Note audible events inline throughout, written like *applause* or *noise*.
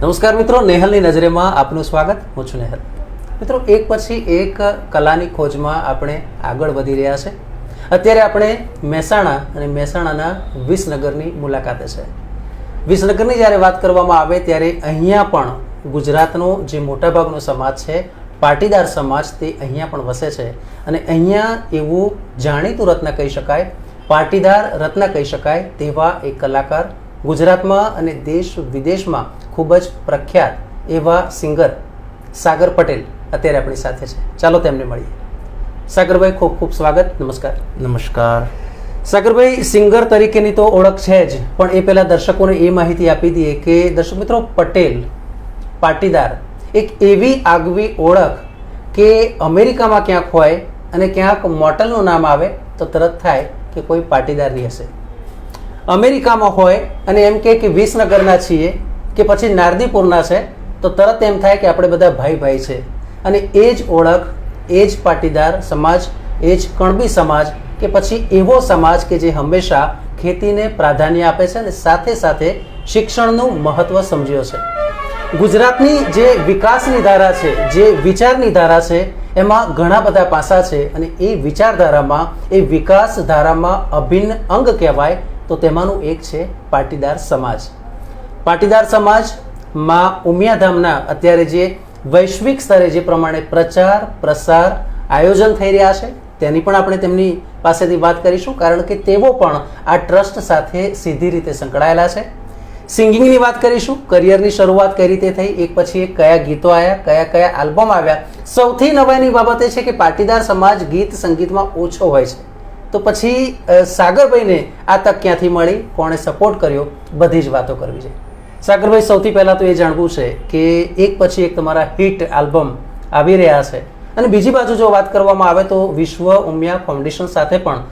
નમસ્કાર મિત્રો, નેહલની નજરેમાં આપનું સ્વાગત. હું છું નેહલ. મિત્રો, એક પછી એક કલાની ખોજમાં આપણે આગળ વધી રહ્યા છે. અત્યારે આપણે મહેસાણા અને મહેસાણાના વિસનગરની મુલાકાતે છે. વિસનગરની જ્યારે વાત કરવામાં આવે ત્યારે અહીંયા પણ ગુજરાતનો જે મોટાભાગનો સમાજ છે, પાટીદાર સમાજ તે અહીંયા પણ વસે છે. અને અહીંયા એવું જાણીતું રત્ન કહી શકાય, પાટીદાર રત્ન કહી શકાય તેવા એક કલાકાર ગુજરાતમાં અને દેશ વિદેશમાં ખૂબ જ પ્રખ્યાત એવા સિંગર સાગર પટેલ અત્યારે આપણી સાથે છે. ચાલો તેમને મળીએ. સાગરભાઈ ખૂબ ખૂબ સ્વાગત. નમસ્કાર. નમસ્કાર. સાગરભાઈ સિંગર તરીકેની તો ઓળખ છે જ પણ એ પહેલાં દર્શકોને એ માહિતી આપી દઈએ કે દર્શક મિત્રો પટેલ પાટીદાર એક એવી આગવી ઓળખ કે અમેરિકામાં ક્યાંક હોય અને ક્યાંક મોટલનું નામ આવે તો તરત થાય કે કોઈ પાટીદારની હશે. અમેરિકામાં હોય અને એમ કે વિસનગરના છીએ કે પછી નારદીપુરના છે, તો તરત એમ થાય કે આપણે બધા ભાઈ ભાઈ છે. અને એ જ ઓળખ, એ જ પાટીદાર સમાજ, એ જ કણબી સમાજ કે પછી એવો સમાજ કે જે હંમેશા ખેતીને પ્રાધાન્ય આપે છે અને સાથે સાથે શિક્ષણનું મહત્ત્વ સમજ્યો છે. ગુજરાતની જે વિકાસની ધારા છે, જે વિચારની ધારા છે, એમાં ઘણા બધા પાસા છે અને એ વિચારધારામાં, એ વિકાસ ધારામાં અભિન્ન અંગ કહેવાય તો તેમાંનું એક છે પાટીદાર સમાજ. પાટીદાર સમાજમાં ઉમિયાધામના અત્યારે જે વૈશ્વિક સ્તરે જે પ્રમાણે પ્રચાર, પ્રસાર આયોજન થઈ રહ્યા છે, તેની પણ આપણે તેમની પાસેથી વાત કરીશું, કારણ કે તેઓ પણ આ ટ્રસ્ટ સાથે સીધી રીતે સંકળાયેલા છે. સિંગિંગની વાત કરીશું, કરિયરની શરૂઆત કઈ રીતે થઈ, એક પછી એક કયા ગીતો આવ્યા કયા કયા આલ્બમ આવ્યા. સૌથી નવાઈની બાબત એ છે કે પાટીદાર સમાજ ગીત સંગીતમાં ઓછો હોય છે. તો પછી સાગરભાઈને આ તક ક્યાંથી મળી, કોણે સપોર્ટ કર્યો, બધી જ વાતો કરવી છે. સાગરભાઈ, સૌથી પહેલાં તો એ જાણવું છે કે એક પછી એક તમારા હિટ આલ્બમ આવી રહ્યા છે. અને બીજી બાજુ જો વાત કરવામાં આવે તો વિશ્વ ઉમિયા ફાઉન્ડેશન સાથે પણ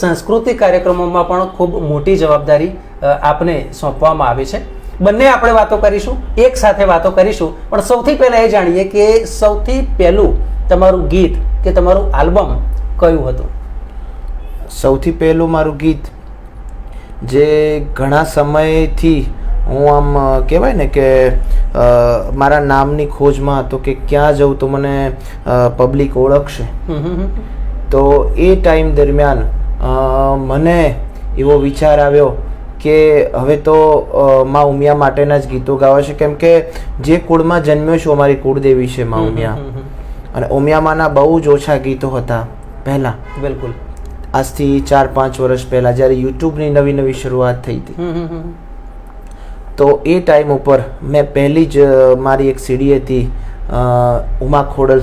સાંસ્કૃતિક કાર્યક્રમોમાં પણ ખૂબ મોટી જવાબદારી આપને સોંપવામાં આવી છે. બંને આપણે વાતો કરીશું, એક સાથે વાતો કરીશું, પણ સૌથી પહેલાં એ જાણીએ કે સૌથી પહેલું તમારું ગીત કે તમારું આલ્બમ કયું હતું? સૌથી પહેલું મારું ગીત જે ઘણા સમયથી હું આમ કહેવાય ને કે મારા નામની ખોજમાં હતો કે ક્યાં જવું તો મને પબ્લિક ઓળખશે. તો એ ટાઈમ દરમિયાન મને એવો વિચાર આવ્યો કે હવે તો મા ઉમિયા માટેના જ ગીતો ગાવા છે કેમ કે જે કુળમાં જન્મ્યો છું અમારી કુળદેવી છે મા ઉમિયા. અને ઉમિયામાંના બહુ જ ઓછા ગીતો હતા પહેલાં બિલકુલ આજથી ચાર પાંચ વર્ષ પહેલાં જ્યારે યુટ્યુબની નવી નવી શરૂઆત થઈ હતી. તો એ ટાઈમ ઉપર મેં પહેલી જ મારી એક સીડી હતી ઉમા ખોડલ.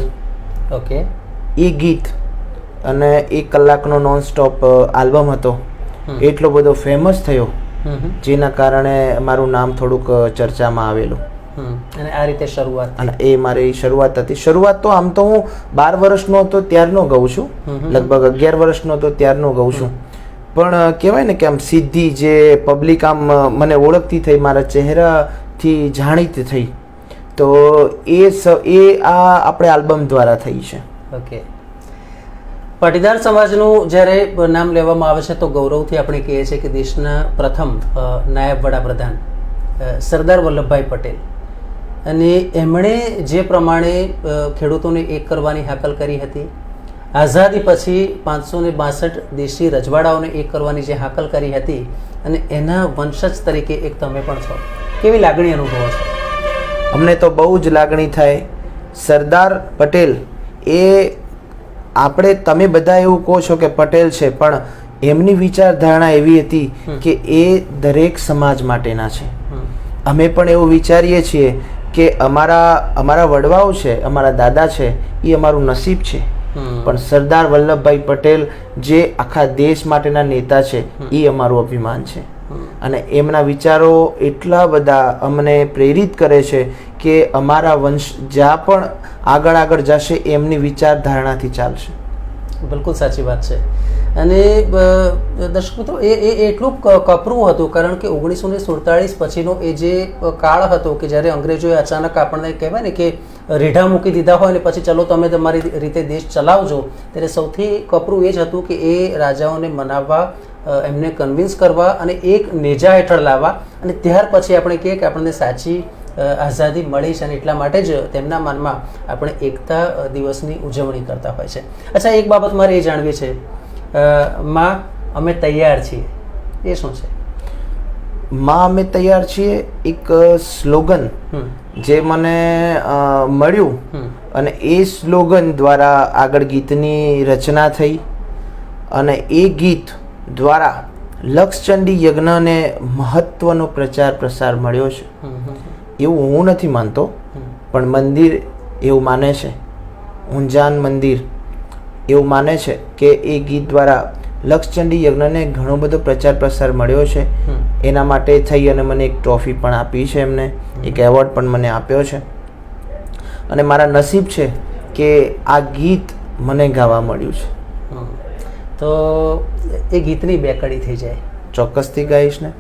ઓકે. એ ગીત અને એક કલાકનો નોન સ્ટોપ આલ્બમ હતો. એટલો બધો ફેમસ થયો. જેના કારણે મારું નામ થોડુંક ચર્ચામાં આવેલું. અને આ રીતે શરૂઆત અને એ મારી શરૂઆત હતી. શરૂઆત તો આમ તો હું બાર વર્ષનો હતો ત્યારનો ગાઉં છું. લગભગ અગિયાર વર્ષનો હતો ત્યારનો ગઉં છું. પણ કહેવાય ને કે આમ સીધી જે પબ્લિક આમ મને ઓળખતી થઈ, મારા ચહેરાથી જાણીતી થઈ, તો એ એ આ આપણે આલ્બમ દ્વારા થઈ છે. ઓકે. પાટીદાર સમાજનું જ્યારે નામ લેવામાં આવે છે, તો ગૌરવથી આપણે કહીએ છીએ કે દેશના પ્રથમ નાયબ વડાપ્રધાન સરદાર વલ્લભભાઈ પટેલ. અને એમણે જે પ્રમાણે ખેડૂતોને એક કરવાની હાકલ કરી હતી આઝાદી પછી પાંચસો ને બાસઠ દેશી રજવાડાઓને એક કરવાની જે હાકલ કરી હતી અને એના વંશજ તરીકે એક તમે પણ છો. કેવી લાગણી અનુભવો છો? અમને તો બહુ જ લાગણી થાય. સરદાર પટેલ એ આપણે તમે બધા એવું કહો છો કે પટેલ છે પણ એમની વિચારધારણા એવી હતી કે એ દરેક સમાજ માટેના છે. અમે પણ એવું વિચારીએ છીએ કે અમારા અમારા વડવાઓ છે અમારા દાદા છે એ અમારું નસીબ છે. પણ સરદાર વલ્લભભાઈ પટેલ જે આખા દેશ માટેના નેતા છે એ અમારું અભિમાન છે. અને એમના વિચારો એટલા બધા અમને પ્રેરિત કરે છે કે અમારા વંશ જ્યાં પણ આગળ આગળ જશે એમની વિચારધારણાથી ચાલશે. બિલકુલ સાચી વાત છે. અને દર્શક મિત્રો એ એ એટલું કપરું હતું કારણ કે ઓગણીસો ને સુડતાળીસ પછીનો એ જે કાળ હતો કે જ્યારે અંગ્રેજોએ અચાનક આપણને કહેવાય ને કે રીઢા મૂકી દીધા હોય ને પછી ચલો તમે તમારી રીતે દેશ ચલાવજો. ત્યારે સૌથી કપરું એ જ હતું કે એ રાજાઓને મનાવવા એમને કન્વિન્સ કરવા અને એક નેજા હેઠળ લાવવા. અને ત્યાર પછી આપણે કહીએ કે આપણને સાચી આઝાદી મળી છે અને એટલા માટે જ તેમના મનમાં આપણે એકતા દિવસની ઉજવણી કરતા હોય છે. અચ્છા એક બાબત મારે એ જાણવી છે. માં અમે તૈયાર છીએ. એ શું છે? માં અમે તૈયાર છીએ એક સ્લોગન. જે મને મળ્યું અને એ સ્લોગન દ્વારા આગળ ગીતની રચના થઈ અને એ ગીત દ્વારા લક્ષચંડી યજ્ઞને મહત્વનો પ્રચાર પ્રસાર મળ્યો છે. એવું હું નથી માનતો પણ મંદિર એવું માને છે. ઊંઝાન મંદિર એવું માને છે કે એ ગીત દ્વારા લક્ષચંડી યજ્ઞને ઘણો બધો પ્રચાર પ્રસાર મળ્યો છે. એના માટે થઈ અને મને એક ટ્રોફી પણ આપી છે એમને. એક એવોર્ડ પણ મને આપ્યો છે. અને મારા નસીબ છે કે આ ગીત મને ગાવા મળ્યું છે. તો એ ગીતની બેકડી થઈ જાય. ચોક્કસથી ગાઈશ ને.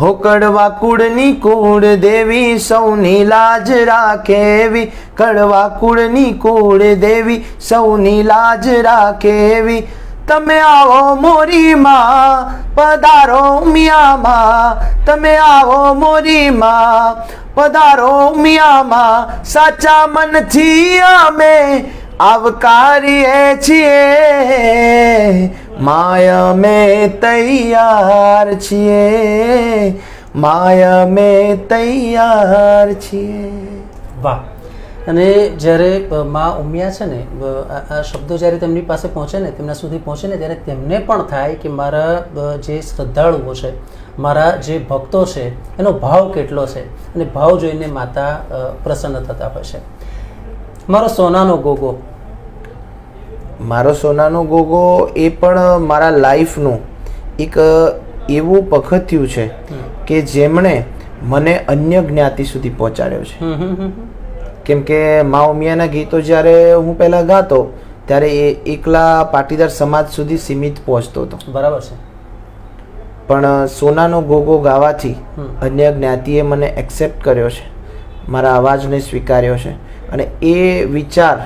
હો કડવા કુળની કુળ દેવી, સૌની લાજ રાખેવી. કડવા કુળની કુળ દેવી, સૌની લાજ રાખેવી. તમે આવો મોરીમાં પધારો મિયામાં તમે આવો મોરીમાં પધારો મિયામાં સાચા મનથી અમે આવકારીએ છીએ. માય મે તૈયાર છીએ, માય મે તૈયાર છીએ. વાહ. અને જ્યારે મા ઉમિયા છે ને આ શબ્દો જ્યારે તેમની પાસે પહોંચે ને, તેમના સુધી પહોંચે ને, ત્યારે તેમને પણ થાય કે મારા જે શ્રદ્ધાળુઓ છે, મારા જે ભક્તો છે, એનો ભાવ કેટલો છે? અને ભાવ જોઈને માતા પ્રસન્ન થતા હોય છે. મારો સોનાનો ગોગો મારો સોનાનો ગોગો એ પણ મારા લાઈફનું એક એવું પગથિયું છે કે જેમણે મને અન્ય જ્ઞાતિ સુધી પહોંચાડ્યો છે. કેમ કે મા ઉમિયાના ગીતો જ્યારે હું પહેલાં ગાતો ત્યારે એ એકલા પાટીદાર સમાજ સુધી સીમિત પહોંચતો હતો. બરાબર છે. પણ સોનાનો ગોગો ગાવાથી અન્ય જ્ઞાતિએ મને એક્સેપ્ટ કર્યો છે. મારા અવાજને સ્વીકાર્યો છે. અને એ વિચાર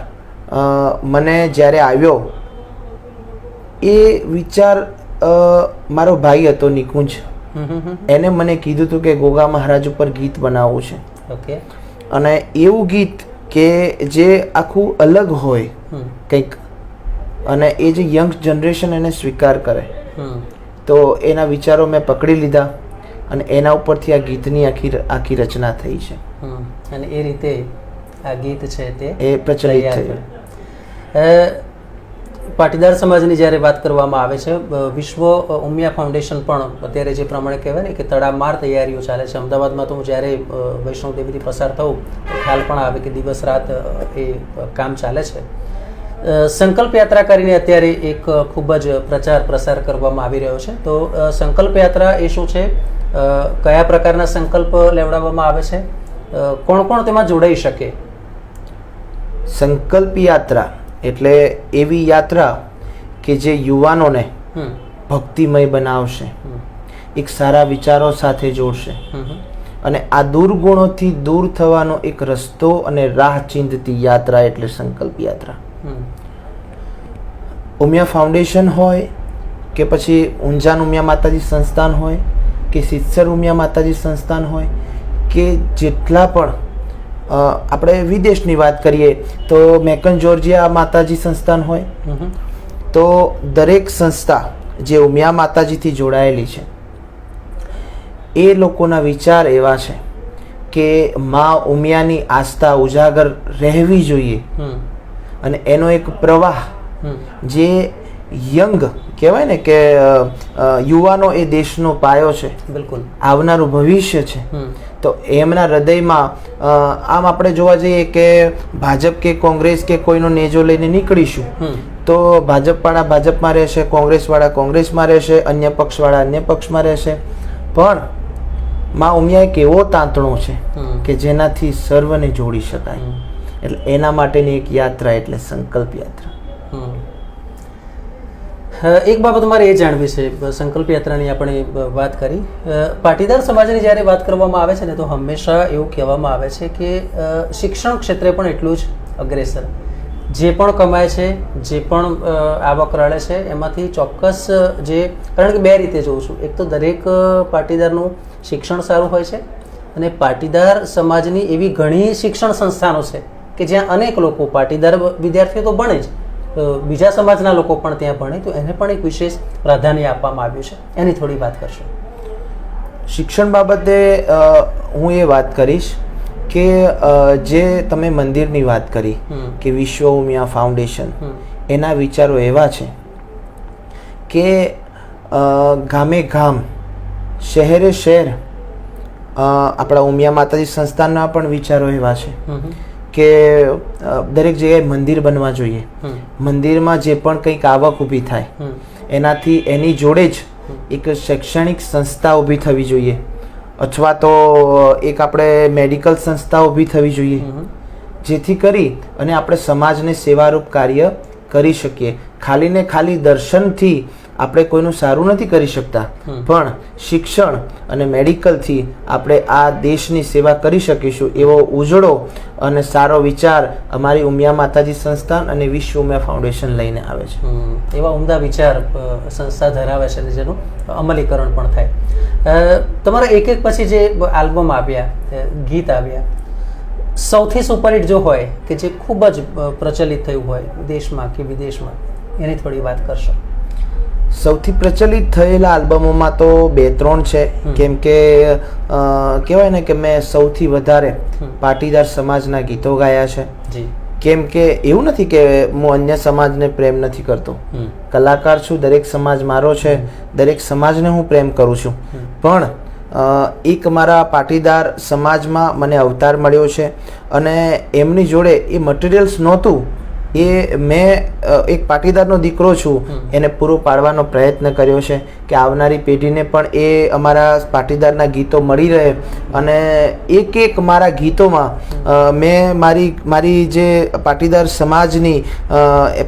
મને જ્યારે આવ્યો એ વિચાર મારો ભાઈ હતો નિકુંજ. એને મને કીધું હતું કે ગોગા મહારાજ ઉપર ગીત બનાવવું છે. ઓકે અને એવું ગીત કે જે આખું અલગ હોય કંઈક અને એ જે યંગ જનરેશન એને સ્વીકાર કરે. તો એના વિચારો મેં પકડી લીધા અને એના ઉપરથી આ ગીતની આખી આખી રચના થઈ છે. અને એ રીતે આ ગીત છે તે એ પ્રચલિત થયું. પાટીદાર સમાજની જ્યારે વાત કરવામાં આવે છે વિશ્વ ઉમિયા ફાઉન્ડેશન પણ અત્યારે જે પ્રમાણે કહેવાય ને કે તડામાર તૈયારીઓ ચાલે છે. અમદાવાદમાં તો હું જ્યારે વૈષ્ણવદેવીથી પસાર થઉં ખ્યાલ પણ આવે કે દિવસ રાત એ કામ ચાલે છે. સંકલ્પ યાત્રા કરીને અત્યારે એક ખૂબ જ પ્રચાર પ્રસાર કરવામાં આવી રહ્યો છે. તો સંકલ્પ યાત્રા એ શું છે? કયા પ્રકારના સંકલ્પ લેવડાવવામાં આવે છે? કોણ કોણ તેમાં જોડાઈ શકે? સંકલ્પ યાત્રા એટલે એવી યાત્રા કે જે યુવાનોને ભક્તિમય બનાવશે. એક સારા વિચારો સાથે જોડશે. અને આ દુર્ગુણોથી દૂર થવાનો એક રસ્તો અને રાહ ચિંધતી યાત્રા એટલે સંકલ્પ યાત્રા. ઉમિયા ફાઉન્ડેશન હોય કે પછી ઊંઝાન ઉમિયા માતાજી સંસ્થાન હોય કે સિત્સર ઉમિયા માતાજી સંસ્થાન હોય કે જેટલા પણ આપણે વિદેશની વાત કરીએ તો મેકન જોર્જિયા માતાજી સંસ્થાન હોય તો દરેક સંસ્થા જે ઉમિયા માતાજીથી જોડાયેલી છે એ લોકોના વિચાર એવા છે કે મા ઉમિયાની આસ્થા ઉજાગર રહેવી જોઈએ. અને એનો એક પ્રવાહ જે યંગ કહેવાય ને કે યુવાનો એ દેશનો પાયો છે બિલકુલ. આવનારું ભવિષ્ય છે. તો એમના હૃદયમાં આમ આપણે જોવા જઈએ કે ભાજપ કે કોંગ્રેસ કે કોઈનો નેજો લઈને નીકળીશું તો ભાજપવાળા ભાજપમાં રહેશે કોંગ્રેસવાળા કોંગ્રેસમાં રહેશે અન્ય પક્ષવાળા અન્ય પક્ષમાં રહેશે. પણ માં ઉમિયા એક એવો તાંતણો છે કે જેનાથી સર્વને જોડી શકાય. એટલે એના માટેની એક યાત્રા એટલે સંકલ્પ યાત્રા. એક બાબત મારે એ જાણવી છે. સંકલ્પ યાત્રાની આપણે વાત કરી. પાટીદાર સમાજની જ્યારે વાત કરવામાં આવે છે ને, તો હંમેશા એવું કહેવામાં આવે છે કે શિક્ષણ ક્ષેત્રે પણ એટલું જ અગ્રેસર. જે પણ કમાય છે, જે પણ આવક રળે છે, એમાંથી ચોક્કસ જે, કારણ કે બે રીતે જોઉં છું. એક તો દરેક પાટીદારનું શિક્ષણ સારું હોય છે અને પાટીદાર સમાજની એવી ઘણી શિક્ષણ સંસ્થાનો છે કે જ્યાં અનેક લોકો પાટીદાર વિદ્યાર્થીઓ તો ભણે જ. બીજા સમાજના લોકો પણ ત્યાં ભણે તો એને પણ એક વિશેષ પ્રાધાન્ય આપવામાં આવ્યું છે. એની થોડી વાત કરશો. શિક્ષણ બાબતે હું એ વાત કરીશ કે જે તમે મંદિરની વાત કરી કે વિશ્વ ઉમિયા ફાઉન્ડેશન એના વિચારો એવા છે કે ગામે ગામ શહેરે શહેર આપણા ઉમિયા માતાજી સંસ્થાનના પણ વિચારો એવા છે. કે દરેક જગ્યાએ મંદિર બનવા જોઈએ. મંદિરમાં જે પણ કંઈક આવક ઊભી થાય એનાથી એની જોડે જ એક શૈક્ષણિક સંસ્થા ઊભી થવી જોઈએ. અથવા તો એક આપણે મેડિકલ સંસ્થા ઊભી થવી જોઈએ. જેથી કરી અને આપણે સમાજને સેવારૂપ કાર્ય કરી શકીએ. ખાલી ને ખાલી દર્શનથી આપણે કોઈનું સારું નથી કરી શકતા. પણ શિક્ષણ અને મેડિકલથી આપણે આ દેશની સેવા કરી શકીશું એવો ઉજળો અને સારો વિચાર અમારી ઉમિયા માતાજી સંસ્થાન અને વિશ્વ ઉમિયા ફાઉન્ડેશન લઈને આવે છે. એવા ઉમદા વિચાર સંસ્થા ધરાવે છે અને જેનું અમલીકરણ પણ થાય. તમારા એક એક પછી જે આલ્બમ આવ્યા ગીત આવ્યા સૌથી સુપરહિટ જો હોય કે જે ખૂબ જ પ્રચલિત થયું હોય દેશમાં કે વિદેશમાં એની થોડી વાત કરશો? સૌથી પ્રચલિત થયેલા આલ્બમોમાં તો બે ત્રણ છે. કેમ કે કહેવાય ને કે મેં સૌથી વધારે પાટીદાર સમાજના ગીતો ગાયા છે. કેમ કે એવું નથી કે હું અન્ય સમાજને પ્રેમ નથી કરતો. કલાકાર છું દરેક સમાજ મારો છે. દરેક સમાજને હું પ્રેમ કરું છું. પણ એક મારા પાટીદાર સમાજમાં મને અવતાર મળ્યો છે અને એમની જોડે એ મટીરિયલ્સ નહોતું. એ મેં એક પાટીદારનો દીકરો છું એને પૂરો પાડવાનો પ્રયત્ન કર્યો છે કે આવનારી પેઢીને પણ એ અમારા પાટીદારના ગીતો મળી રહે. અને એક એક મારા ગીતોમાં મેં મારી મારી જે પાટીદાર સમાજની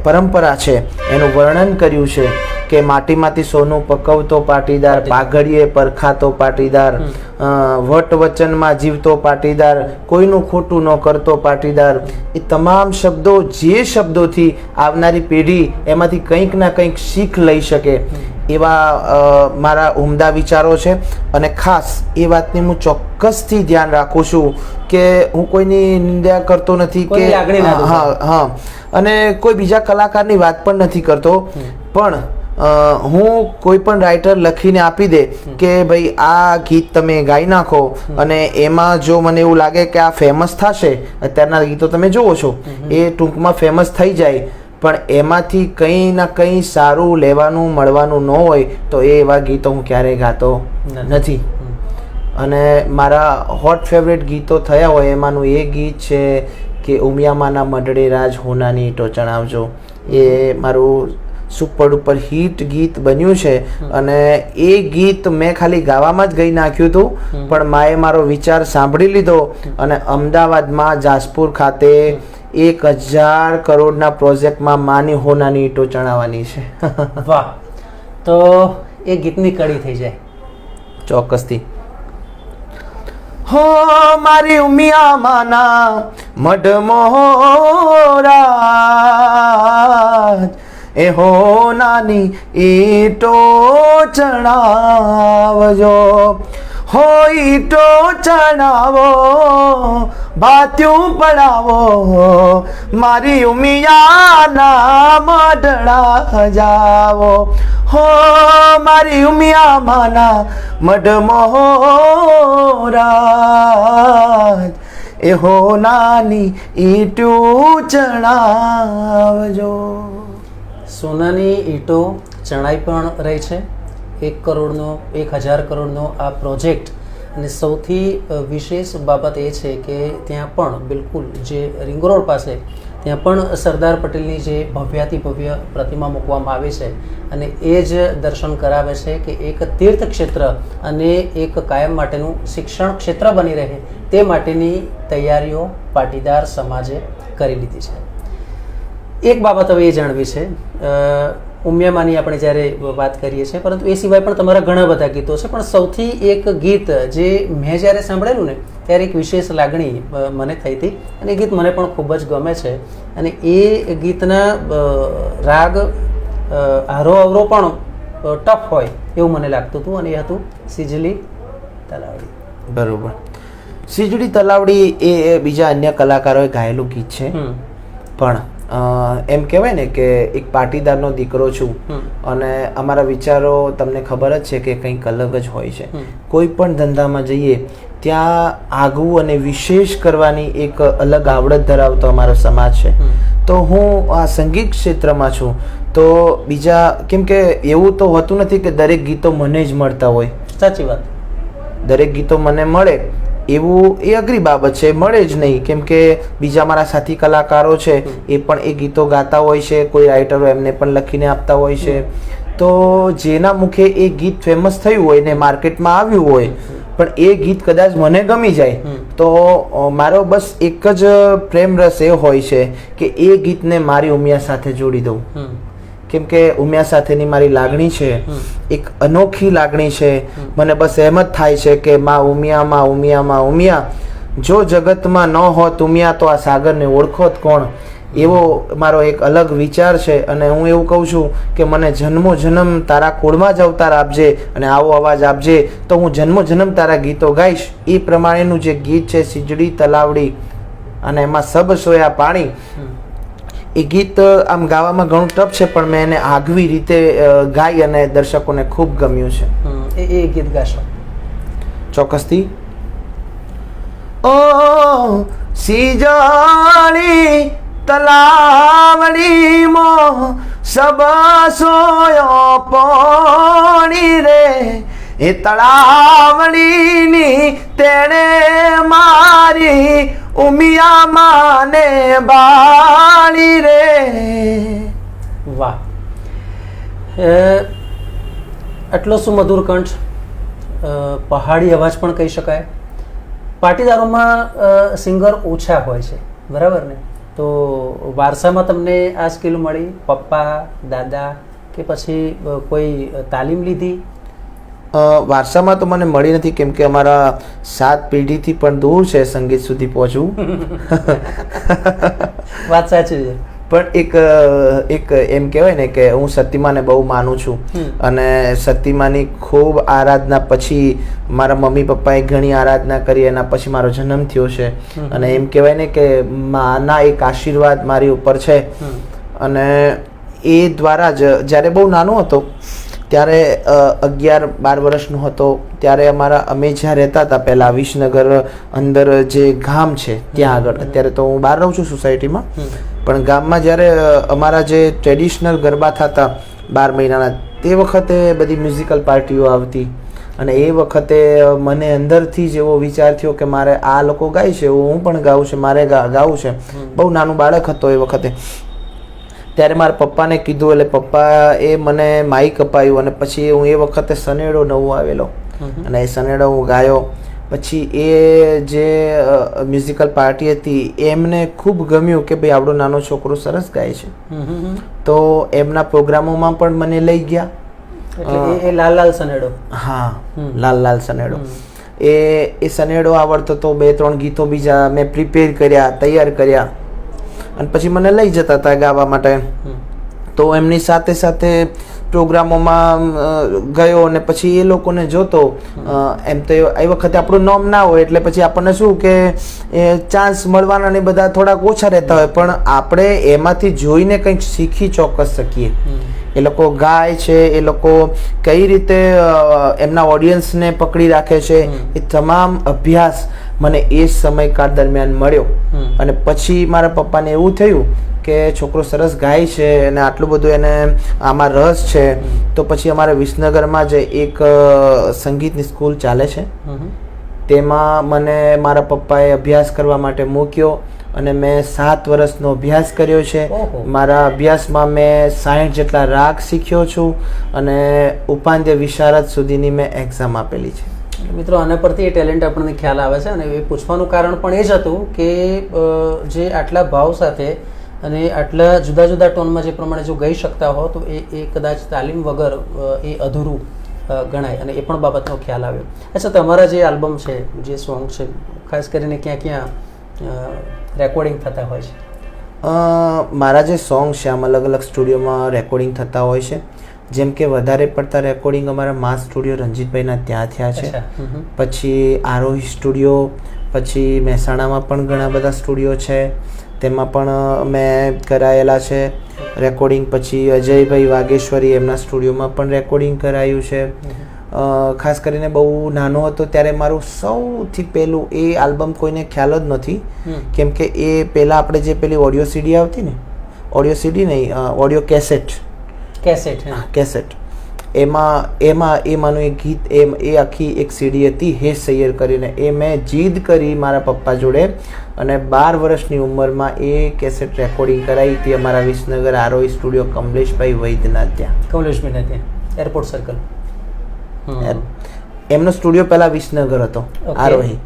પરંપરા છે એનું વર્ણન કર્યું છે કે માટીમાંથી સોનું પકવતો પાટીદાર પાઘડીએ પરખાતો પાટીદાર વટ વચનમાં જીવતો પાટીદાર કોઈનું ખોટું ન કરતો પાટીદાર. એ તમામ શબ્દો જે શબ્દોથી આવનારી પેઢી એમાંથી કંઈક ના કંઈક શીખ લઈ શકે. એવા મારા ઉમદા વિચારો છે. અને ખાસ એ વાતની હું ચોક્કસથી ધ્યાન રાખું છું કે હું કોઈની નિંદા કરતો નથી કે હા હા. અને કોઈ બીજા કલાકારની વાત પણ નથી કરતો. પણ હું કોઈ પણ રાઇટર લખીને આપી દે કે ભાઈ આ ગીત તમે ગાઈ નાખો અને એમાં જો મને એવું લાગે કે આ ફેમસ થશે અત્યારના ગીતો તમે જુઓ છો એ ટૂંકમાં ફેમસ થઈ જાય. પણ એમાંથી કંઈ ના કંઈ સારું લેવાનું મળવાનું ન હોય તો એ એવા ગીતો હું ક્યારેય ગાતો નથી. અને મારા હોટ ફેવરેટ ગીતો થયા હોય એમાંનું એ ગીત છે કે ઉમિયામાના મઢડે રાજ હોનાની ટોચણ આવજો. એ મારું સુપર ડુપર હિટ ગીત બન્યું છે અને એ ગીત મેં ખાલી ગાવામાં જ ગઈ નાખ્યું હતું પણ માએ મારો વિચાર સાંભળી લીધો અને અમદાવાદમાં જાસપુર ખાતે એક હજાર કરોડના પ્રોજેક્ટમાં માની હોનાની ઈંટો ચણાવવાની છે. *laughs* વાહ. તો એ ગીતની કડી થઈ જાય. ચોક્કસથી. હો મારી ઉમિયા માના મઢ મોરા એ હો નાની ઈટો ચણાવજો. હો ઈટો ચણાવો, બાત્યું પડાવો. મારી ઉમિયાના મઢડા જાવો. હો મારી ઉમિયા માના મઢ મોરા એ હો નાની ઈટું ચણાવજો. સોનાની ઈંટો ચણાઈ પણ રહી છે. એક કરોડનો, એક હજાર કરોડનો આ પ્રોજેક્ટ. અને સૌથી વિશેષ બાબત એ છે કે ત્યાં પણ બિલકુલ જે રિંગ રોડ પાસે ત્યાં પણ સરદાર પટેલની જે ભવ્યાતિ ભવ્ય પ્રતિમા મૂકવામાં આવી છે. અને એ જ દર્શન કરાવે છે કે એક તીર્થ ક્ષેત્ર અને એક કાયમ માટેનું શિક્ષણ ક્ષેત્ર બની રહે તે માટેની તૈયારીઓ પાટીદાર સમાજે કરી લીધી છે. એક બાબત હવે એ જાણવી છે. ઉમિયામાની આપણે જ્યારે વાત કરીએ છીએ પરંતુ એ સિવાય પણ તમારા ઘણા બધા ગીતો છે. પણ સૌથી એક ગીત જે મેં જ્યારે સાંભળેલું ને ત્યારે એક વિશેષ લાગણી મને થઈ હતી. અને એ ગીત મને પણ ખૂબ જ ગમે છે. અને એ ગીતના રાગ હારો અવરો પણ ટફ હોય એવું મને લાગતું હતું. અને એ હતું સિજલી તલાવડી. બરોબર. સીજડી તલાવડી એ બીજા અન્ય કલાકારોએ ગાયેલું ગીત છે. પણ એમ કહેવાય ને કે એક પાટીદારનો દીકરો છું અને અમારા વિચારો તમને ખબર જ છે કે કંઈક અલગ જ હોય છે. કોઈ પણ ધંધામાં જઈએ ત્યાં આગવું અને વિશેષ કરવાની એક અલગ આવડત ધરાવતો અમારો સમાજ છે. તો હું આ સંગીત ક્ષેત્રમાં છું તો બીજા કેમ કે એવું તો હોતું નથી કે દરેક ગીતો મને જ મળતા હોય. સાચી વાત. દરેક ગીતો મને મળે એવું એ અઘરી બાબત છે મળે જ નહીં. કેમ કે બીજા મારા સાથી કલાકારો છે એ પણ એ ગીતો ગાતા હોય છે કોઈ રાઇટરો એમને પણ લખીને આપતા હોય છે. તો જેના મુખે એ ગીત ફેમસ થયું હોય ને માર્કેટમાં આવ્યું હોય પણ એ ગીત કદાચ મને ગમી જાય તો મારો બસ એક જ પ્રેમ રસ એ હોય છે કે એ ગીતને મારી ઉમિયા સાથે જોડી દઉં. કેમ કે ઉમિયા સાથેની મારી લાગણી છે એક અનોખી લાગણી છે. મને બસ એમ જ થાય છે કે માં ઉમિયા માં ઉમિયા માં ઉમિયા. જો જગતમાં ન હોત ઉમિયા તો આ સાગરને ઓળખોત કોણ? એવો મારો એક અલગ વિચાર છે અને હું એવું કહું છું કે મને જન્મો જન્મ તારા કોળમાં જ અવતાર આપજે અને આવો અવાજ આપજે. તો હું જન્મો જન્મ તારા ગીતો ગાઈશ. એ પ્રમાણેનું જે ગીત છે સીજડી તલાવડી અને એમાં સબ સોયા પાણી. એ ગીત આમ ગાવામાં ઘણું ટફ છે પણ મેં એને આગવી રીતે ગાઈ અને દર્શકોને ખૂબ ગમ્યું છે. એ એ ગીત ગાશો. ચોક્કસથી. ઓ સીજાણી તલાવડી મો સબ સોયો પાણી રે એ તળાવણીની તેણે મારી ઉમિયા માને બાળી રે. વાહ. એટલો શું સુમધુર કંઠ પહાડી અવાજ પણ કહી શકાય. પાટીદારોમાં સિંગર ઓછા હોય છે, બરાબર ને? તો વારસામાં તમને આ સ્કિલ મળી? પપ્પા, દાદા કે પછી કોઈ તાલીમ લીધી? વારસામાં તો મને મળી નથી કેમ કે અમારા સાત પેઢીથી પણ દૂર છે સંગીત સુધી પહોંચવું. *laughs* વાત સાચી છે. પણ એક એક એમ કહેવાય ને કે હું સતીમાને બહુ માનું છું. અને સતીમાની ખૂબ આરાધના પછી મારા મમ્મી પપ્પાએ ઘણી આરાધના કરી એના પછી મારો જન્મ થયો છે. અને એમ કહેવાય ને કે માના એક આશીર્વાદ મારી ઉપર છે. અને એ દ્વારા જ જ્યારે બહુ નાનો હતો ત્યારે અગિયાર બાર વર્ષનો હતો ત્યારે અમારા અમે જ્યાં રહેતા હતા પહેલાં વિસનગર અંદર જે ગામ છે ત્યાં આગળ. અત્યારે તો હું બહાર રહું છું સોસાયટીમાં. પણ ગામમાં જ્યારે અમારા જે ટ્રેડિશનલ ગરબા થતા બાર મહિનાના તે વખતે બધી મ્યુઝિકલ પાર્ટીઓ આવતી. અને એ વખતે મને અંદરથી જ એવો વિચાર થયો કે મારે આ લોકો ગાય છે હું પણ ગાઉં છે મારે ગાવું છે. બહુ નાનું બાળક હતો એ વખતે. ત્યારે મારા પપ્પાને કીધું એટલે પપ્પા એ મને માઈક અપાયું અને પછી હું એ વખતે સનેડો નવો આવેલો. અને એ સનેડો હું ગાયો. પછી એ જે મ્યુઝિકલ પાર્ટી હતી એમને ખૂબ ગમ્યું કે ભાઈ આપણો નાનો છોકરો સરસ ગાય છે. તો એમના પ્રોગ્રામોમાં પણ મને લઈ ગયા. એટલે એ- લાલ લાલ સનેડો હા. લાલ લાલ સનેડો એ એ સનેડો આવડતો તો બે ત્રણ ગીતો બીજા મેં પ્રિપેર કર્યા તૈયાર કર્યા. અને પછી મને લઈ જતા હતા ગાવા માટે. તો એમની સાથે સાથે પ્રોગ્રામોમાં ગયો અને પછી એ લોકોને જોતો. એમ તો એ વખતે આપણું નામ ના હોય એટલે પછી આપણને શું કે એ ચાન્સ મળવાના ને બધા થોડાક ઓછા રહેતા હોય. પણ આપણે એમાંથી જોઈને કંઈક શીખી ચોક્કસ શકીએ. એ લોકો ગાય છે એ લોકો કઈ રીતે એમના ઓડિયન્સને પકડી રાખે છે. એ તમામ અભ્યાસ મને એ સમયકાળ દરમિયાન મળ્યો. અને પછી મારા પપ્પાને એવું થયું કે છોકરો સરસ ગાય છે અને આટલું બધું એને આમાં રસ છે તો પછી અમારે વિસનગરમાં જ એક સંગીતની સ્કૂલ ચાલે છે. તેમાં મને મારા પપ્પાએ અભ્યાસ કરવા માટે મૂક્યો અને મેં સાત વર્ષનો અભ્યાસ કર્યો છે. મારા અભ્યાસમાં મેં સાઠ જેટલા રાગ શીખ્યો છું અને ઉપાંત્ય વિશારદ સુધીની મેં એક્ઝામ આપેલી છે. મિત્રો, આના પરથી એ ટેલેન્ટ આપણને ખ્યાલ આવે છે અને એ પૂછવાનું કારણ પણ એ જ હતું કે જે આટલા ભાવ સાથે અને આટલા જુદા જુદા ટોનમાં જે પ્રમાણે જો ગઈ શકતા હો, તો એ એ કદાચ તાલીમ વગર એ અધૂરું ગણાય અને એ પણ બાબતનો ખ્યાલ આવ્યો. અચ્છા, તમારા જે આલ્બમ છે, જે સોંગ છે, ખાસ કરીને ક્યાં ક્યાં રેકોર્ડિંગ થતા હોય છે? મારા જે સોંગ છે, આમ અલગ અલગ સ્ટુડિયોમાં રેકોર્ડિંગ થતા હોય છે. જેમ કે વધારે પડતા રેકોર્ડિંગ અમારા માસ સ્ટુડિયો રંજીતભાઈના ત્યાં થયા છે. પછી આરોહી સ્ટુડિયો પછી મહેસાણામાં પણ ઘણા બધા સ્ટુડિયો છે. તેમાં પણ મેં કરાયેલા છે રેકોર્ડિંગ પછી અજયભાઈ વાગેશ્વરી એમના સ્ટુડિયોમાં પણ રેકોર્ડિંગ કરાયું છે. ખાસ કરીને બહુ નાનો હતો ત્યારે મારું સૌથી પહેલું એ આલ્બમ કોઈને ખ્યાલ જ નથી. કેમ કે એ પહેલાં આપણે જે પેલી ઓડિયો સીડી આવતી ને ઓડિયો સીડી નહીં ઓડિયો કેસેટ કેસેટ હા. કેસેટ. એમાં એમાં એ માનું એક ગીત એ એ આખી એક સીડી હતી હે સૈયર કરીને. એ મેં જીદ કરી મારા પપ્પા જોડે અને બાર વર્ષની ઉંમરમાં એ કેસેટ રેકોર્ડિંગ કરાવી હતી અમારા વિસનગર આરોઈ સ્ટુડિયો કમલેશભાઈ વૈદ્યના ત્યાં. કમલેશભાઈના ત્યાં. એરપોર્ટ સર્કલ હમ. એમનો સ્ટુડિયો પહેલાં વિસનગર હતો આરોહી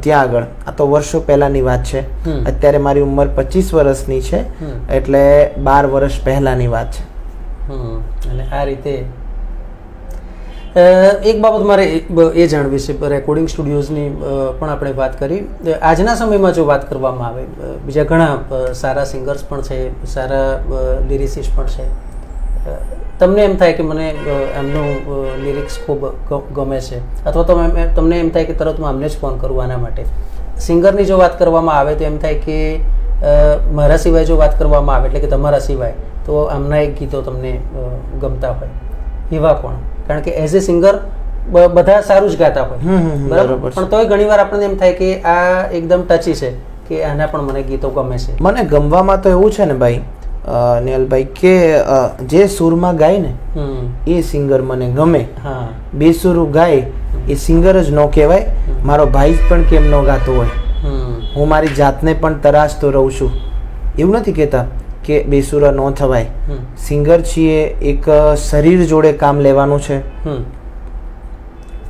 ત્યાં આગળ. આ તો વર્ષો પહેલાંની વાત છે. અત્યારે મારી ઉંમર પચીસ વર્ષની છે. એટલે બાર વર્ષ પહેલાંની વાત છે. અને આ રીતે એક બાબત મારે એ જાણવી છે રેકોર્ડિંગ સ્ટુડિયોઝની પણ આપણે વાત કરી. આજના સમયમાં જો વાત કરવામાં આવે બીજા ઘણા સારા સિંગર્સ પણ છે, સારા લિરિસિસ્ટ પણ છે. તમને એમ થાય કે મને એમનું લિરિક્સ ખૂબ ગમે છે, અથવા તો તમને એમ થાય કે તરત હું આમને જ ફોન કરું આના માટે. સિંગરની જો વાત કરવામાં આવે તો એમ થાય કે મારા સિવાય જો વાત કરવામાં આવે, એટલે કે તમારા સિવાય તો આમના એક ગીતો તમને ગમતા હોય. એવા કોણ? કારણ કે એઝ એ સિંગર બધા સારું જ ગાતા હોય. બરાબર. પણ તોય ઘણીવાર આપણને એમ થાય કે આ એકદમ ટચી છે કે આના પણ મને ગીતો ગમે છે. મને ગમવામાં તો એવું છે ને ભાઈ નિહલભાઈ કે જે સૂરમાં ગાય ને એ સિંગર મને ગમે. હા. બેસુરું ગાય એ સિંગર જ ન કહેવાય. મારો ભાઈ પણ કેમ ન ગાતો હોય. હું મારી જાતને પણ તરાશતો રહું છું. એવું નથી કહેતા. કે બેસુરા ન થવાય. સિંગર છીએ એક શરીર જોડે કામ લેવાનું છે.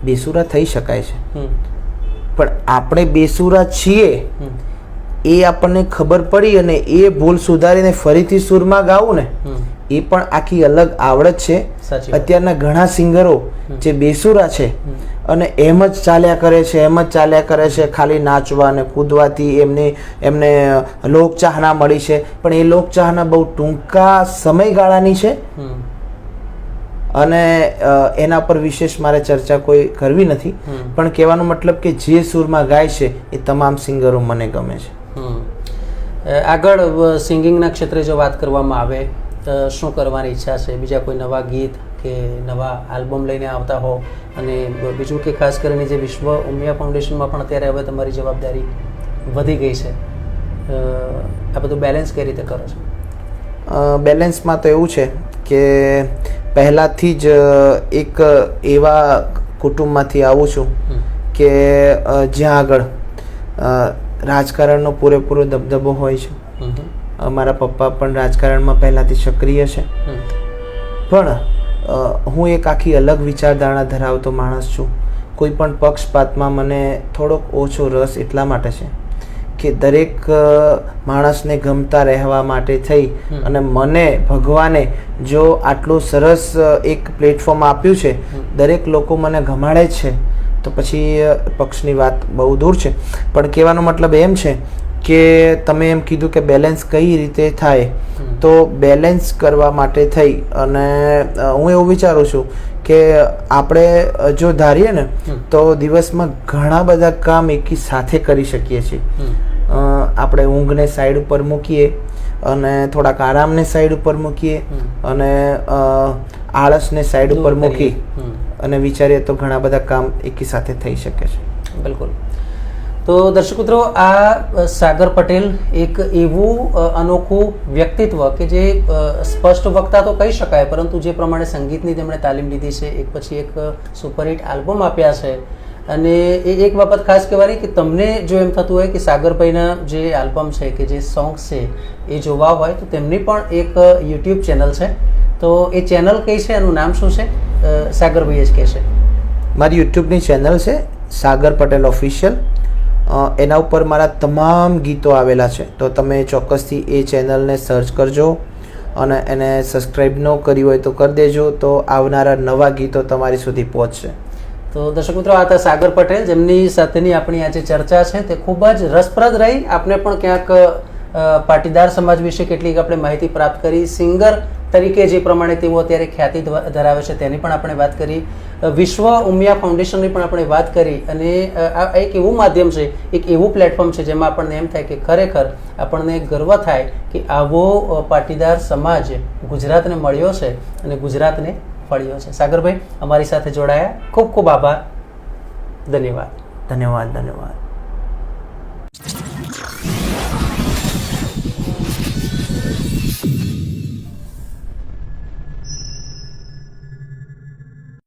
બેસુરા થઈ શકાય છે. પણ આપણે બેસુરા છીએ એ આપણને ખબર પડી અને એ ભૂલ સુધારીને ફરીથી સુરમાં ગાવું ને એ પણ આખી અલગ આવડત છે. અત્યારના ઘણા સિંગરો જે બેસુરા છે અને એમ જ ચાલ્યા કરે છે એમ જ ચાલ્યા કરે છે ખાલી નાચવા અને કૂદવાથી એમની એમને લોકચાહના મળી છે. પણ એ લોકચાહના બહુ ટૂંકા સમયગાળાની છે. અને એના પર વિશેષ મારે ચર્ચા કોઈ કરવી નથી. પણ કહેવાનો મતલબ કે જે સૂરમાં ગાય છે એ તમામ સિંગરો મને ગમે છે. આગળ સિંગિંગના ક્ષેત્રે જો વાત કરવામાં આવે શું કરવાની ઈચ્છા છે? બીજા કોઈ નવા ગીત? કે નવા આલ્બમ લઈને આવતા હો. અને બીજું કે ખાસ કરીને જે વિશ્વ ઉમિયા ફાઉન્ડેશનમાં પણ અત્યારે હવે તમારી જવાબદારી વધી ગઈ છે. આ બધું બેલેન્સ કઈ રીતે કરો છો? બેલેન્સમાં તો એવું છે કે પહેલાંથી જ એક એવા કુટુંબમાંથી આવું છું કે જ્યાં આગળ રાજકારણનો પૂરેપૂરો દબદબો હોય છે. મારા પપ્પા પણ રાજકારણમાં પહેલાંથી સક્રિય છે. પણ હું એક આખી અલગ વિચારધારણા ધરાવતો માણસ છું. કોઈ પણ પક્ષપાતમાં મને થોડોક ઓછો રસ એટલા માટે છે કે દરેક માણસને ગમતા રહેવા માટે થઈ અને મને ભગવાને જો આટલું સરસ એક પ્લેટફોર્મ આપ્યું છે દરેક લોકો મને ગમાડે છે. તો પછી પક્ષની વાત બહુ દૂર છે. પણ કહેવાનો મતલબ એમ છે કે તમે એમ કીધું કે બેલેન્સ કઈ રીતે થાય? તો બેલેન્સ કરવા માટે થઈ અને હું એવું વિચારું છું કે આપણે જો ધારીએ ને તો દિવસમાં ઘણા બધા કામ એકી સાથે કરી શકીએ છીએ. આપણે ઊંઘને સાઈડ ઉપર મૂકીએ અને થોડાક આરામને સાઈડ ઉપર મૂકીએ અને આળસને સાઈડ ઉપર મૂકી અને વિચારીએ તો ઘણા બધા કામ એકી સાથે થઈ શકે છે. બિલકુલ. તો દર્શક મિત્રો, આ સાગર પટેલ એક એવું અનોખું વ્યક્તિત્વ કે જે સ્પષ્ટ વક્તા તો કહી શકાય, પરંતુ જે પ્રમાણે સંગીતની તેમણે તાલીમ લીધી છે, એક પછી એક સુપરહિટ આલ્બમ આપ્યા છે. અને એ એક બાબત ખાસ કહેવાની કે તમને જો એમ થતું હોય કે સાગરભાઈના જે આલ્બમ છે કે જે સોંગ્સ છે એ જોવા હોય, તો તેમની પણ એક યુટ્યુબ ચેનલ છે. તો એ ચેનલ કઈ છે? એનું નામ શું છે? સાગરભાઈ જ કહેશે. મારી યુટ્યુબની ચેનલ છે સાગર પટેલ ઓફિશિયલ. એના ઉપર મારા તમામ ગીતો આવેલા છે. તો તમે ચોક્કસથી એ ચેનલને સર્ચ કરજો અને એને સબસ્ક્રાઈબ ન કરી હોય તો કરી દેજો. તો આવનારા નવા ગીતો તમારી સુધી પહોંચશે. તો દર્શક મિત્રો, આ હતા સાગર પટેલ. જેમની સાથેની આપણી આજે ચર્ચા છે, તે ખૂબ જ રસપ્રદ રહી. આપને પણ ક્યાંક પાટીદાર સમાજ વિશે કેટલીક આપણે માહિતી પ્રાપ્ત કરી. સિંગર તરીકે જે પ્રમાણે તેઓ અત્યારે ખ્યાતિ ધરાવે છે તેની પણ આપણે વાત કરી. વિશ્વ ઉમિયા ફાઉન્ડેશનની પણ આપણે વાત કરી અને આ એક એવું માધ્યમ છે, એક એવું પ્લેટફોર્મ છે જેમાં આપણને એમ થાય કે ખરેખર આપણને ગર્વ થાય કે આવો પાટીદાર સમાજ ગુજરાતને મળ્યો છે અને ગુજરાતને ફળ્યો છે. સાગરભાઈ, અમારી સાથે જોડાયા. ખૂબ ખૂબ આભાર. ધન્યવાદ. ધન્યવાદ ધન્યવાદ.